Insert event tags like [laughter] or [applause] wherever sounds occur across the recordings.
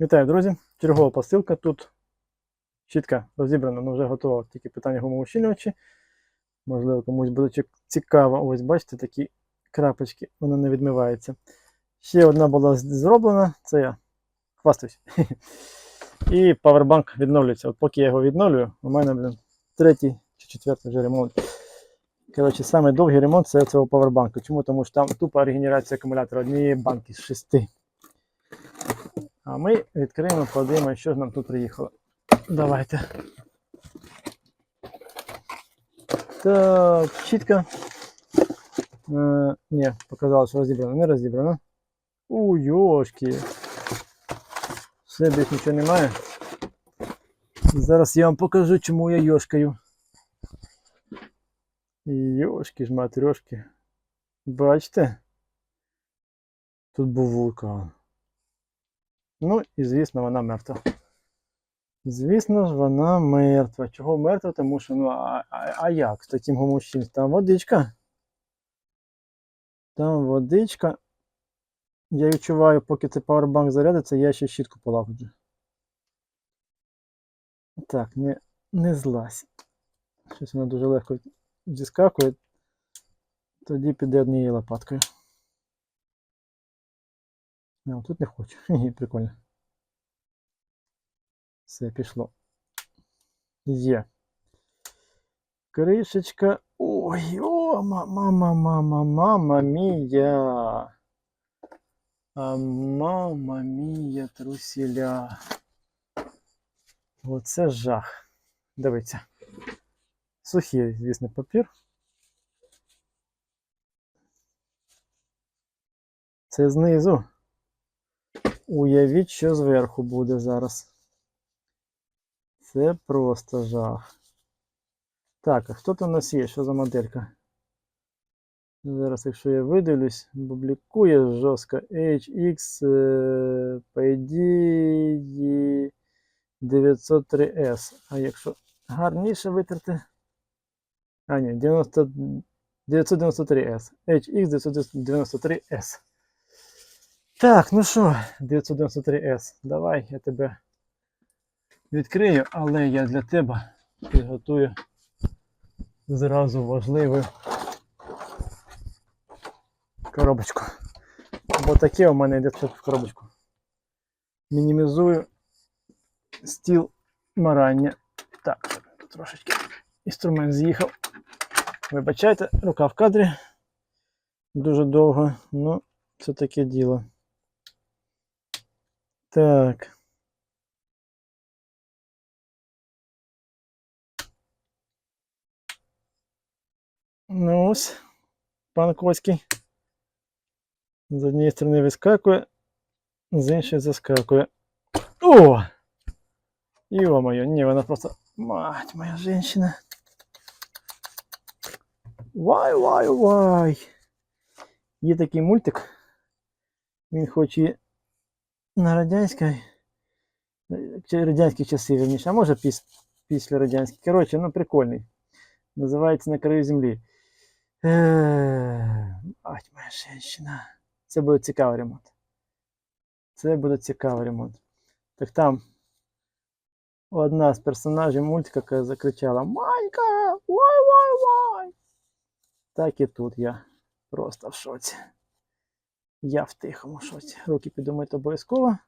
Вітаю, друзі! Чергова посилка. Тут щітка розібрана, але вже готова. Тільки питання гумоущільнювачі. Можливо, комусь буде цікаво. Ось бачите, такі крапочки, вона не відмивається. Ще одна була зроблена, це я хвастаюсь. [laughs] І павербанк відновлюється. От поки я його відновлюю, у мене, блін, третій чи четвертий вже ремонт. Коротше, саме довгий ремонт це цього павербанку. Чому? Тому що там тупа регенерація акумулятора однієї банки з шести. А ми відкриємо, подивимося, що ж нам тут приїхало. Давайте. Так, щітка. Е, ні, показало, що розібрано. Не розібрано. У, йошки. Все, більш нічого немає. Зараз я вам покажу, чому я йошкаю. Йошки ж матрьошки. Бачите? Тут був вулкан. Ну і звісно, вона мертва. Звісно ж, вона мертва. Чого мертва? Тому що, ну, а, а, а як з таким гумущим? Там водичка. Там водичка. Я відчуваю, поки цей павербанк зарядиться, я ще щітку полагоджу. Так, не, не злазь. Щось вона дуже легко зіскакує. Тоді піде однією лопаткою. А, тут не хочу. [laughs] Прикольно. Все, пішло. Є. Кришечка. Ой, о, мама, мама, мама мія. А мама мія трусіля. Оце жах. Дивіться. Сухий, звісно, папір. Це знизу. Уявіть, що зверху буде зараз. Це просто жах. Так, а хто тут у нас є? Що за моделька? Зараз, якщо я видивлюсь, публікує жорстко HX ідеї 903S. А якщо гарніше витерти. А, ні, 90, 993S. HX 993S. Так, ну що, 993S, давай я тебе відкрию, але я для тебе підготую зразу важливу коробочку. Бо таке у мене йде в коробочку. Мінімізую стіл марання. Так, трошечки інструмент з'їхав. Вибачайте, рука в кадрі. Дуже довго, ну, це таке діло. Так. Ну ось, пан Коцький. З однієї сторони вискакує, з іншої заскакує. О! Ё-моё, ні, вона просто. Мать моя женщина. Вай, вай, вай. Є такий мультик. Він хоч і на радянській, радянські часи, верніше, а може піс, після радянських. Коротше, ну прикольний. Називається На краю землі. Е, Ать моя женщина. Це буде цікавий ремонт. Це буде цікавий ремонт. Так там одна з персонажів мультика закричала Манька! Вай, вай, вай! Так і тут я просто в шоці. Я в тихому шоці. Руки піду мити обов'язково.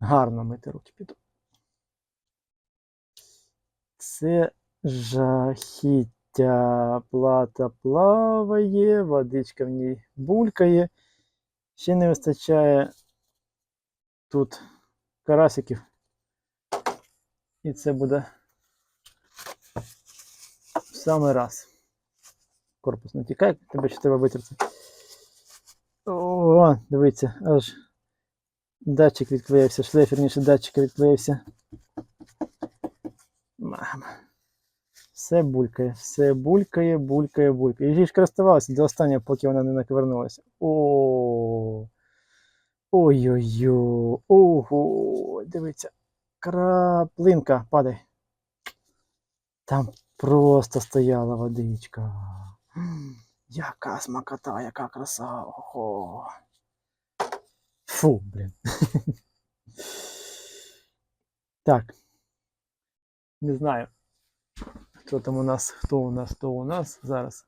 Гарно мити руки піду. Це жахіття. Плата плаває, водичка в ній булькає. Ще не вистачає тут карасиків. І це буде в самий раз. Корпус не тікає, тебе ще треба витерти. О, дивіться, аж датчик відклеївся, шлейф, верніше датчика відклеївся. Мама. Все булькає, все булькає, булькає, булькає. І ж користувалася до останнього, поки вона не наквернулася. О. Ой-ой-ой. Ого. Дивіться. Краплинка падає. Там просто стояла водичка. Яка смакота, яка краса. Ого. Фу, блін. Так. Не знаю. Хто там у нас, хто у нас, хто у нас зараз.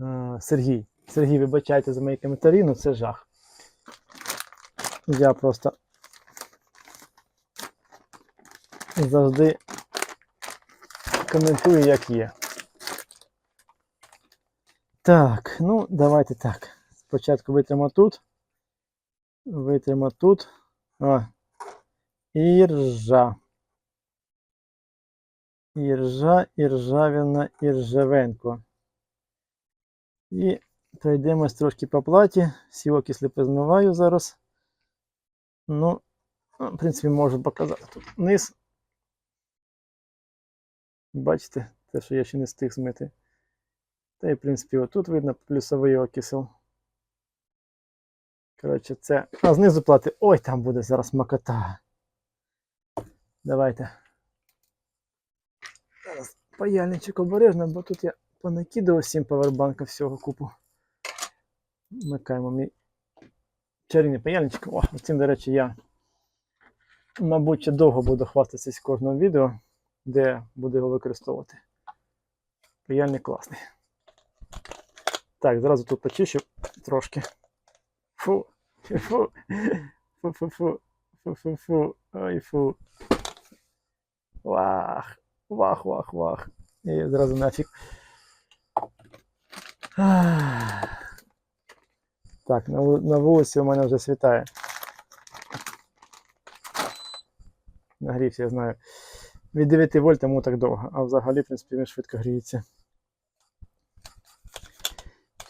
А, Сергій. Сергій, вибачайте за мої коментарі, ну це жах. Я просто завжди коментую, як є. Так, ну давайте так. Спочатку витримо тут. Витримо тут. А. Іржа. Іржа, Іржавіна, Іржавенко. І пройдемось трошки по платі. Всі окисли позмиваю зараз. Ну, в принципі, можу показати тут низ. Бачите, те, що я ще не встиг змити. Та і, в принципі, отут видно плюсовий окисел. Коротше, це. А знизу плати. Ой, там буде зараз макота. Давайте. Зараз паяльничок обережно, бо тут я понакидав сім павербанка всього купу. Вмикаємо мій чарівний паяльничок. О, цим, до речі, я, мабуть, довго буду хвастатися в кожному відео, де буду його використовувати. Паяльник класний. Так, зразу тут почищу трошки. Фу, фу, фу, фу, фу, фу, фу, фу, ой, фу. Вах, вах, вах, вах. І зразу нафіг. Так, на вулиці у мене вже світає. Нагрівся, я знаю. Від 9 вольт тому так довго, а взагалі, в принципі, він швидко гріється.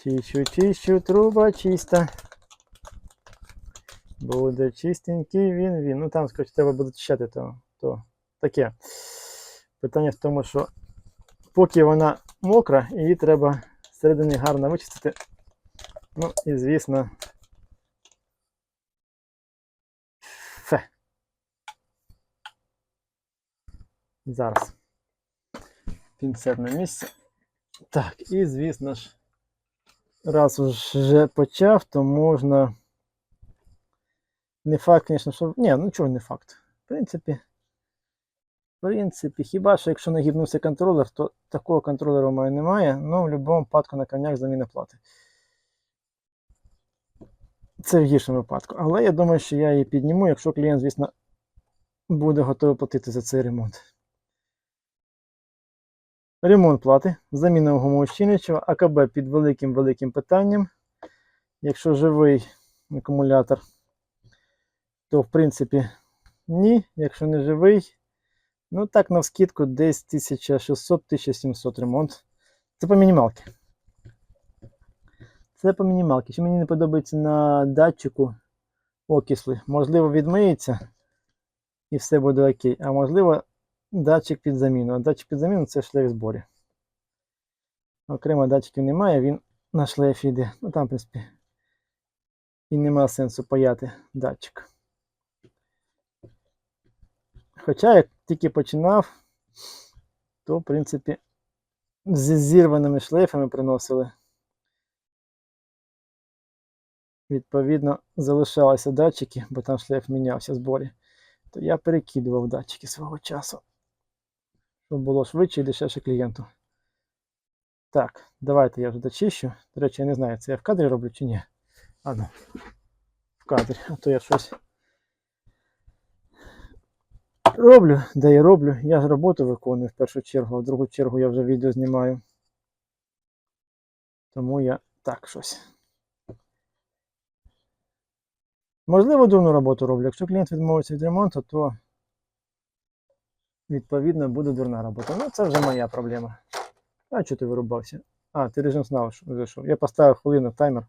Чищу, чищу, труба чиста. Буде чистенький він він. Ну там, скажу, треба буде чищати, то, то таке. Питання в тому, що поки вона мокра, її треба всередині гарно вичистити. Ну і звісно. Фе. Зараз. Пінцет на місці. Так, і звісно ж, раз вже почав, то можна. Не факт, звісно, що. Ні, ну чого не факт. В принципі. В принципі, хіба що якщо нагибнувся контролер, то такого контролера у мене немає, але в будь-якому випадку на конях заміна плати. Це в гіршому випадку. Але я думаю, що я її підніму, якщо клієнт, звісно, буде готовий платити за цей ремонт. Ремонт плати, заміна гумоощільничого, АКБ під великим-великим питанням. Якщо живий акумулятор, то в принципі ні. Якщо не живий, ну так навскидку десь 1600-1700 ремонт. Це по мінімалки. Це по мінімалки. Що мені не подобається на датчику окисли. Можливо, відмиється і все буде окей. А можливо, датчик під заміну. Датчик під заміну це шлейф зборі. Окремо датчиків немає, він на шлейфі йде. Ну там, в принципі, і нема сенсу паяти датчик. Хоча як тільки починав, то, в принципі, з зірваними шлейфами приносили. Відповідно, залишалися датчики, бо там шлейф мінявся зборі. То я перекидував датчики свого часу. Щоб було швидше і дешевше клієнту. Так, давайте я вже дочищу. До речі, я не знаю, це я в кадрі роблю чи ні. А ну, в кадрі, а то я щось роблю, де я роблю. Я ж роботу виконую в першу чергу, а в другу чергу я вже відео знімаю. Тому я так щось. Можливо, дурну роботу роблю. Якщо клієнт відмовиться від ремонту, то відповідно буде дурна робота. Ну, це вже моя проблема. А чого ти вирубався? А, ти режим знав, що зайшов. Я поставив хвилину таймер.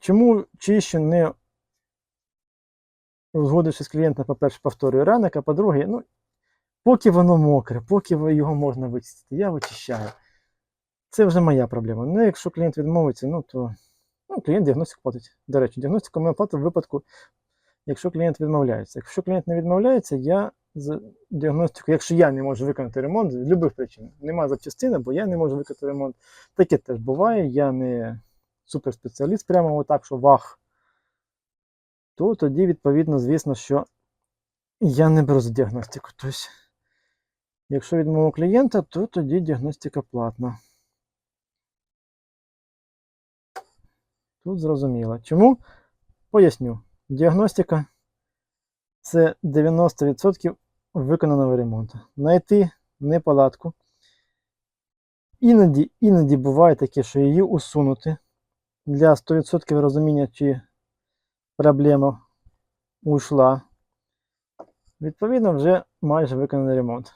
Чому чищу не узгодивши з клієнтом, по-перше, повторюю ранок, а по-друге, ну, поки воно мокре, поки його можна вичистити, я вичищаю. Це вже моя проблема. Ну, якщо клієнт відмовиться, ну то ну, клієнт діагностику платить. До речі, діагностику ми платимо в випадку, якщо клієнт відмовляється. Якщо клієнт не відмовляється, я з діагностикою, якщо я не можу виконати ремонт з будь-яких причин, нема запчастини, бо я не можу виконати ремонт. Таке теж буває, я не суперспеціаліст, прямо отак, що вах. То тоді, відповідно, звісно, що я не беру за діагностику. Тобто, якщо від клієнта, то тоді діагностика платна. Тут зрозуміло. Чому? Поясню. Діагностика це 90% виконаного ремонту. Найти неполадку. Іноді, іноді буває таке, що її усунути для 100% розуміння, чи проблема ушла. Відповідно, вже майже виконаний ремонт.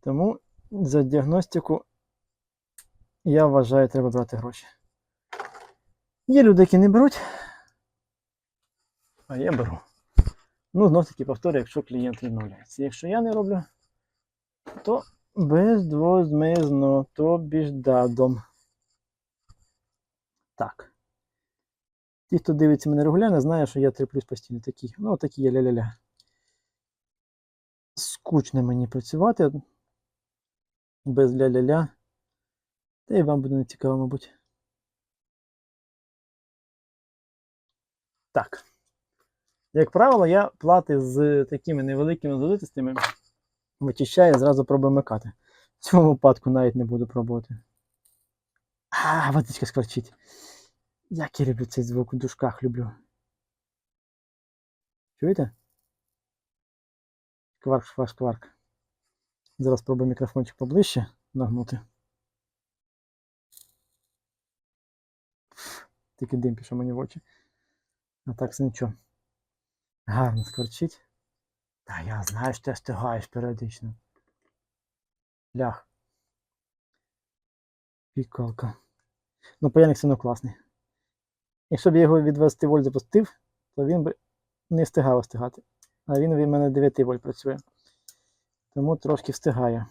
Тому за діагностику, я вважаю, треба брати гроші. Є люди, які не беруть, а я беру. Ну, знов таки повторюю, якщо клієнт відмовляється. Якщо я не роблю, то безвозмезно, тобі ж дадом. Так. Ті, хто дивиться мене регулярно, знає, що я 3 плюс постійно такий. Ну, такі я ля-ля-ля. Скучно мені працювати без ля-ля-ля. Та і вам буде не цікаво, мабуть. Так. Як правило, я плати з такими невеликими злитостями вичищаю, зразу пробую микати. В цьому випадку навіть не буду пробувати. А, водичка скворчить. Як я люблю цей звук в дужках люблю. Чуєте? Шкварк, шкварк, шкварк. Зараз спробую мікрофончик поближче нагнути. Тільки дим пішов мені в очі. А так це нічого. Гарно скворчить. Та я знаю, що ти стигаєш періодично. Лях. Пікалка. Ну, паяльник все класний. Якщо б я його від 20 вольт запустив, то він би не встигав встигати. А він від мене 9 вольт працює. Тому трошки встигає.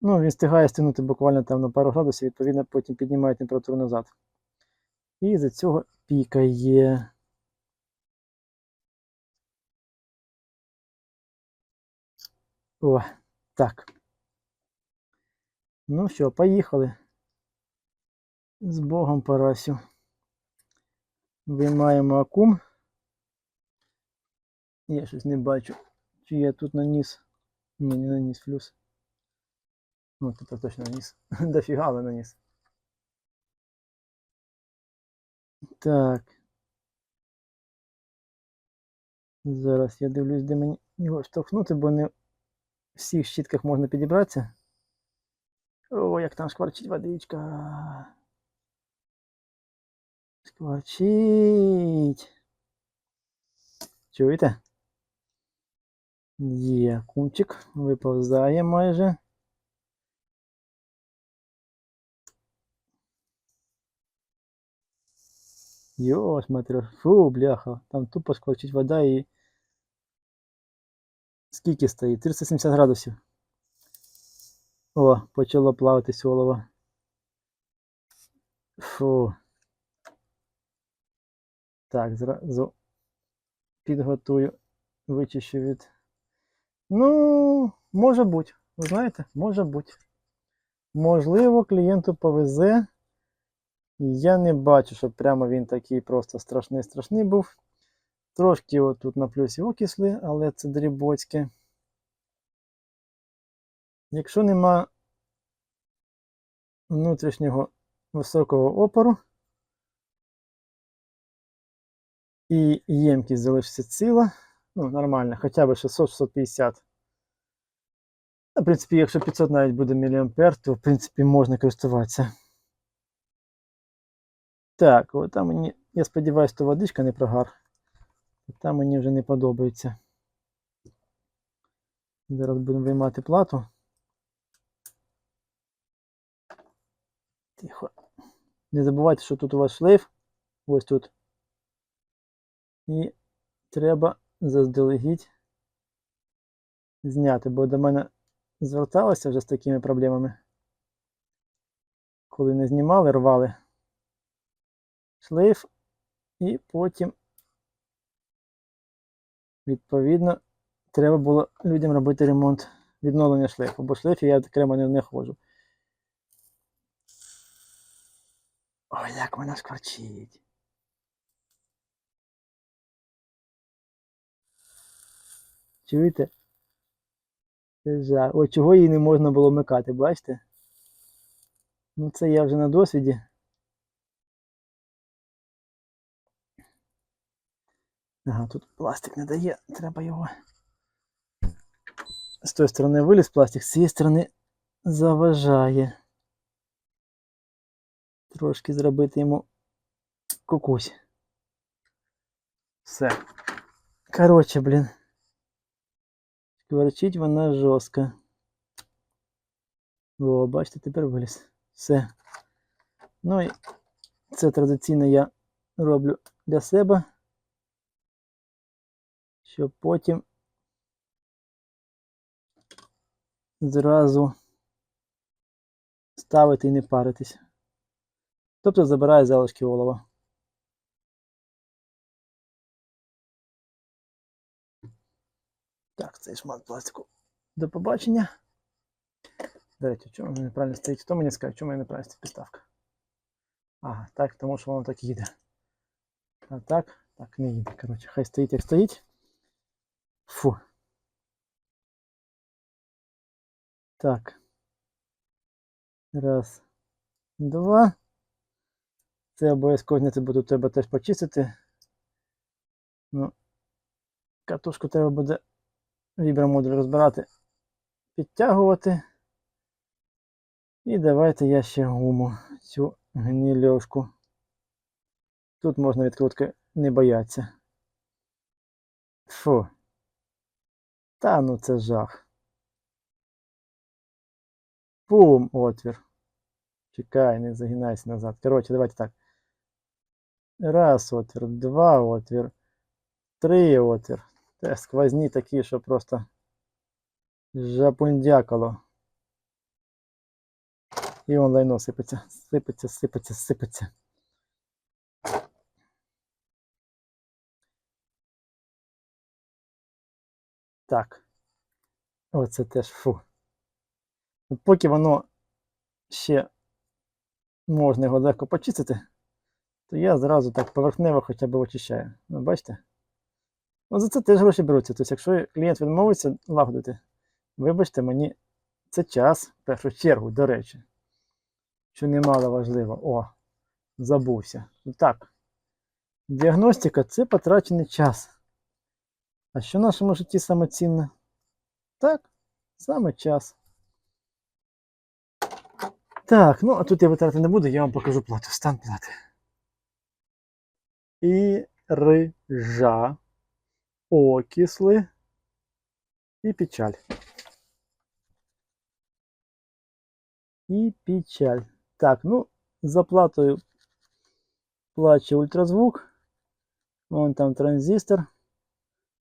Ну, він встигає стягнути буквально там на пару градусів, відповідно, потім піднімає температуру назад. І за цього пікає. О, так. Ну що, поїхали. З Богом Парасю. Виймаємо акум. Я щось не бачу. Чи я тут наніс? Ні, не наніс флюс. Ну, тут точно наніс. [laughs] Дофіга, але наніс. Так. Зараз я дивлюсь, де мені його штовхнути, бо не всіх щітках можна підібратися. О, як там шкварчить водичка. Шкварчить. Чуєте? Є кумчик, виповзає майже. Йо, смотрю, фу, бляха, там тупо скварчить вода і скільки стоїть? 370 градусів. О, почало плавати олово. Фу. Так, зразу підготую, вичищу від. Ну, може бути. Ви знаєте, може бути. Можливо, клієнту повезе. Я не бачу, щоб прямо він такий просто страшний-страшний був. Трошки отут на плюсі окисли, але це дрібоцьке. Якщо нема внутрішнього високого опору і ємкість залишиться ціла, ну, нормально, хоча б 600-650. В принципі, якщо 500 навіть буде мА, то в принципі можна користуватися. Так, от там мені, я сподіваюся, то водичка не прогар. Там мені вже не подобається. Зараз будемо виймати плату. Тихо. Не забувайте, що тут у вас шлейф. Ось тут. І треба заздалегідь зняти, бо до мене зверталося вже з такими проблемами. Коли не знімали, рвали шлейф і потім, відповідно, треба було людям робити ремонт відновлення шлейфу, бо шлейфі я окремо не, не ходжу. Ой, як вона скворчить. Чуєте? Це. О, чого її не можна було вмикати, бачите? Ну це я вже на досвіді. Ага, тут пластик не дає, треба його. З тої сторони виліз пластик, з цієї сторони заважає. Трошки зробити йому кукусь. Все. Коротше, блін. Шкварчить вона жорстко. О, бачите, тепер виліз. Все. Ну і це традиційно я роблю для себе, щоб потім зразу ставити і не паритись. Тобто забираю залишки олова. Так, цей шмат пластику. До побачення. До чому мене неправильно стоїть? Хто мені скаже, чому мене неправильно стоїть підставка? Ага, так, тому що воно так їде. А так, так не їде. Коротше, хай стоїть як стоїть. Фу. Так. Раз. Два. Це обов'язково бо тут треба теж почистити. Ну, катушку треба буде вібромодуль розбирати, підтягувати. І давайте я ще гуму цю гнільошку. Тут можна відкрутки не боятися. Фу. Та ну це жах. Бум, отвір. Чекай, не загинайся назад. Коротше, давайте так. Раз отвір, два отвір, три отвір. Те сквозні такі, що просто жапундякало. І он лайно сипеться, сипеться, сипеться, сипеться. Так. Оце теж фу. От Поки воно ще можна його легко почистити, то я зразу так поверхнево хоча б очищаю. Ну, бачите? Ну, за це теж гроші беруться. Тобто, якщо клієнт відмовиться лагодити, вибачте, мені це час, в першу чергу, до речі, що немало важливо. О, забувся. Ну, Так. Діагностика це потрачений час. А що в нашому житті саме цінне? Так, саме час. Так, ну а тут я витрати не буду, я вам покажу плату. Стан плати. І рижа, окисли і печаль. І печаль. Так, ну, за платою плаче ультразвук. Вон там транзистор.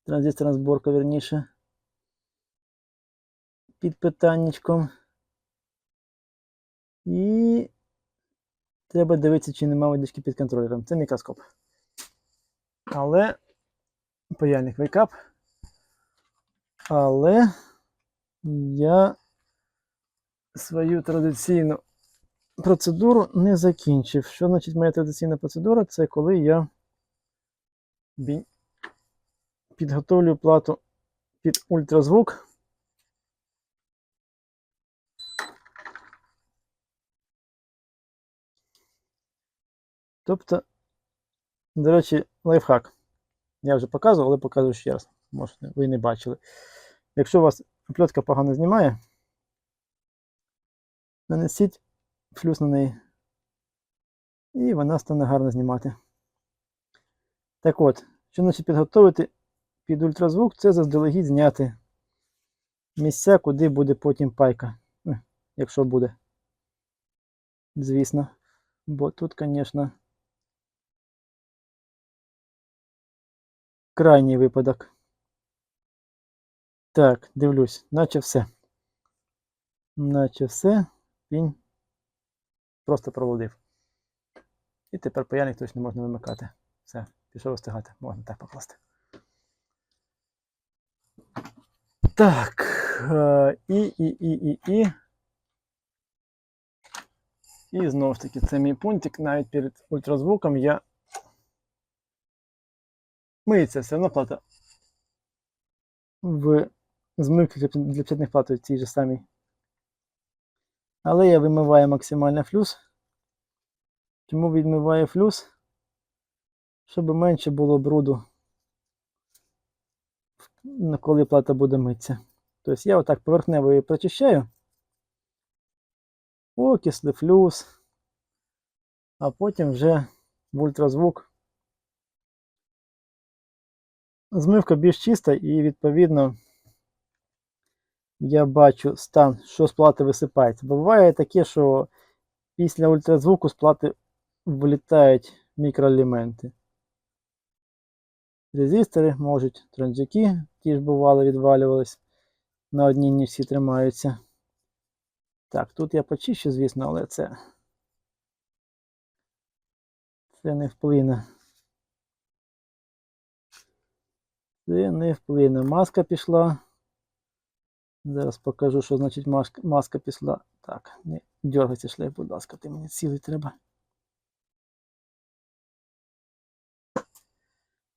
Транзисторна зборка, верніше. Під питаннячком. І треба дивитися, чи нема водички під контролером. Це мікроскоп. Але паяльник вейкап. Але я свою традиційну процедуру не закінчив. Що значить моя традиційна процедура? Це коли я підготовлю плату під ультразвук. Тобто, до речі, лайфхак. Я вже показував, але показую ще раз. Може, ви не бачили. Якщо у вас оплетка погано знімає, нанесіть флюс на неї. І вона стане гарно знімати. Так от, що значить підготовити під ультразвук, це заздалегідь зняти місця, куди буде потім пайка. Е, Якщо буде. Звісно. Бо тут, звісно, крайній випадок. Так, дивлюсь, наче все. Наче все. Він просто проводив. І тепер паяльник точно можна вимикати. Все, пішов остигати. Можна так покласти. Так. е, І, і, і, і, і. І знову ж таки, це мій пунктик. Навіть перед ультразвуком я миється все одно плата в змивці для п'ятних плат цій же самій. Але я вимиваю максимально флюс. Чому відмиваю флюс? Щоб менше було бруду, коли плата буде митися. Тобто я отак поверхнево її прочищаю. Окислий флюс. А потім вже в ультразвук. Змивка більш чиста і відповідно я бачу стан, що з плати висипається. Буває таке, що після ультразвуку з плати вилітають мікроелементи. Резистори можуть, транжики, ті ж бували, відвалювались. На одній ніжці тримаються. Так, тут я почищу, звісно, але це. Це не вплине. Це не вплине. Маска пішла. Зараз покажу, що значить маска пішла. Так, не дергайся шлейф, будь ласка, ти мені цілий треба.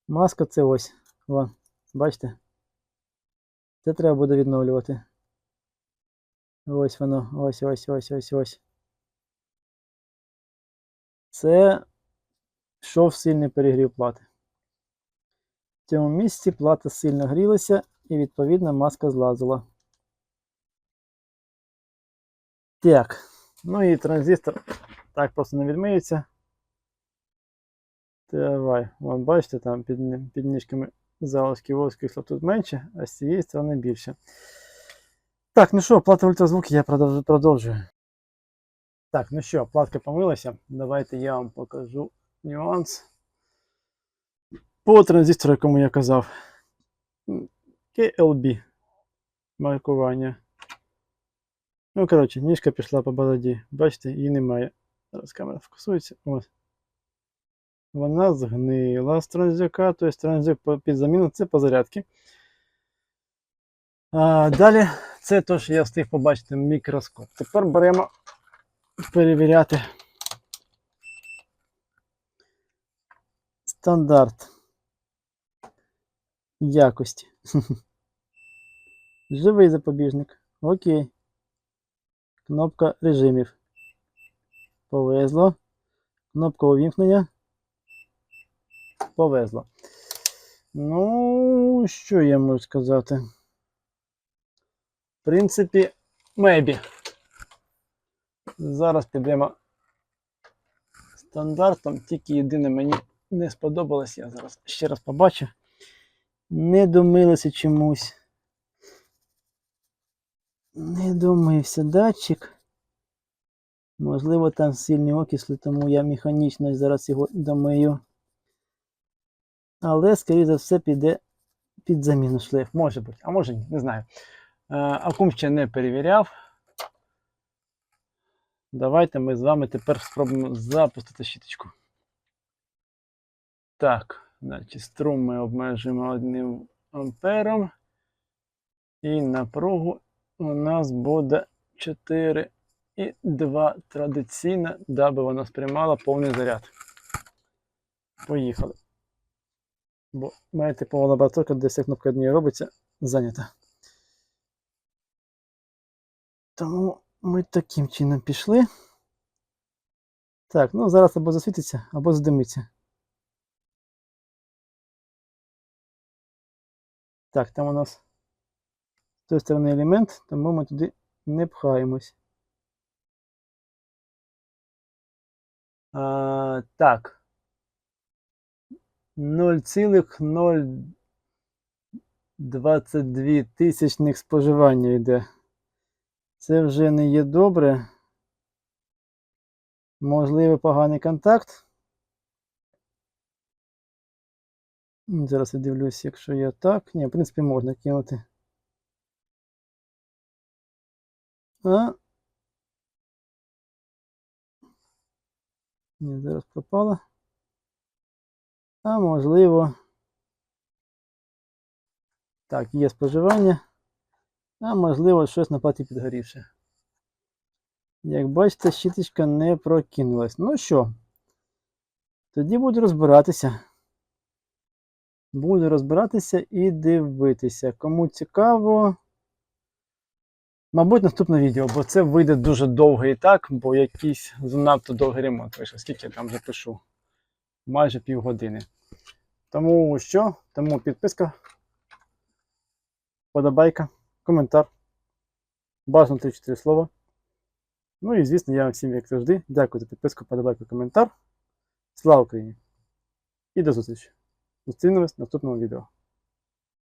Маска це ось. Вон, бачите? Це треба буде відновлювати. Ось воно, ось, ось, ось, ось, ось. Це йшов сильний перегрів плати. В цьому місці плата сильно грілася і відповідно маска злазила. Так, ну і транзистор так просто не відмиється. Давай, вон бачите, там під, під ніжками залишки воску тут менше, а з цієї сторони більше. Так, ну що, плата ультразвук я продовжую. Так, ну що, платка помилася. Давайте я вам покажу нюанс. По транзистору, якому я казав. KLB маркування. Ну, коротше, ніжка пішла по бороді. Бачите, її немає. Зараз камера фокусується. Ось. Вона згнила з транзяка, тобто транзяк по- під заміну це по зарядці. А, далі це те, що я встиг побачити мікроскоп. Тепер беремо перевіряти стандарт якості. [laughs] Живий запобіжник. Окей. Кнопка режимів. Повезло. Кнопка увімкнення. Повезло. Ну, що я можу сказати? В принципі, мейбі. Зараз підемо стандартом, тільки єдине мені не сподобалось, я зараз ще раз побачу. Не домилося чомусь. Не домився датчик. Можливо, там сильні окисли, тому я механічно зараз його домию. Але, скоріше за все, піде під заміну шлейф. Може бути, а може ні, не знаю. Е, Акум ще не перевіряв. Давайте ми з вами тепер спробуємо запустити щіточку. Так, значить, струм ми обмежуємо 1 ампером. І напругу у нас буде 4 і 2 традиційно, даби вона сприймала повний заряд. Поїхали. Бо моя типова лабораторія, де вся кнопка однієї робиться, зайнята. Тому ми таким чином пішли. Так, ну зараз або засвітиться, або здимиться. Так, там у нас з тої сторони елемент, тому ми туди не пхаємось. А, так. 0,022 тисячних споживання йде. Це вже не є добре. Можливо, поганий контакт. Зараз я дивлюсь, якщо я так. Ні, в принципі, можна кинути. А. Ні, зараз пропало. А можливо. Так, є споживання. А можливо, щось на платі підгорівше. Як бачите, щіточка не прокинулась. Ну що, тоді буду розбиратися. Буду розбиратися і дивитися. Кому цікаво. Мабуть, наступне відео, бо це вийде дуже довго і так, бо якийсь занадто довгий ремонт вийшов. Скільки я там вже пишу? Майже півгодини. Тому що? Тому підписка, подобайка, коментар. Бажано 3-4 слова. Ну і звісно, я всім, як завжди, дякую за підписку, подобайку, коментар. Слава Україні! І до зустрічі! Зустрінемось в наступному відео.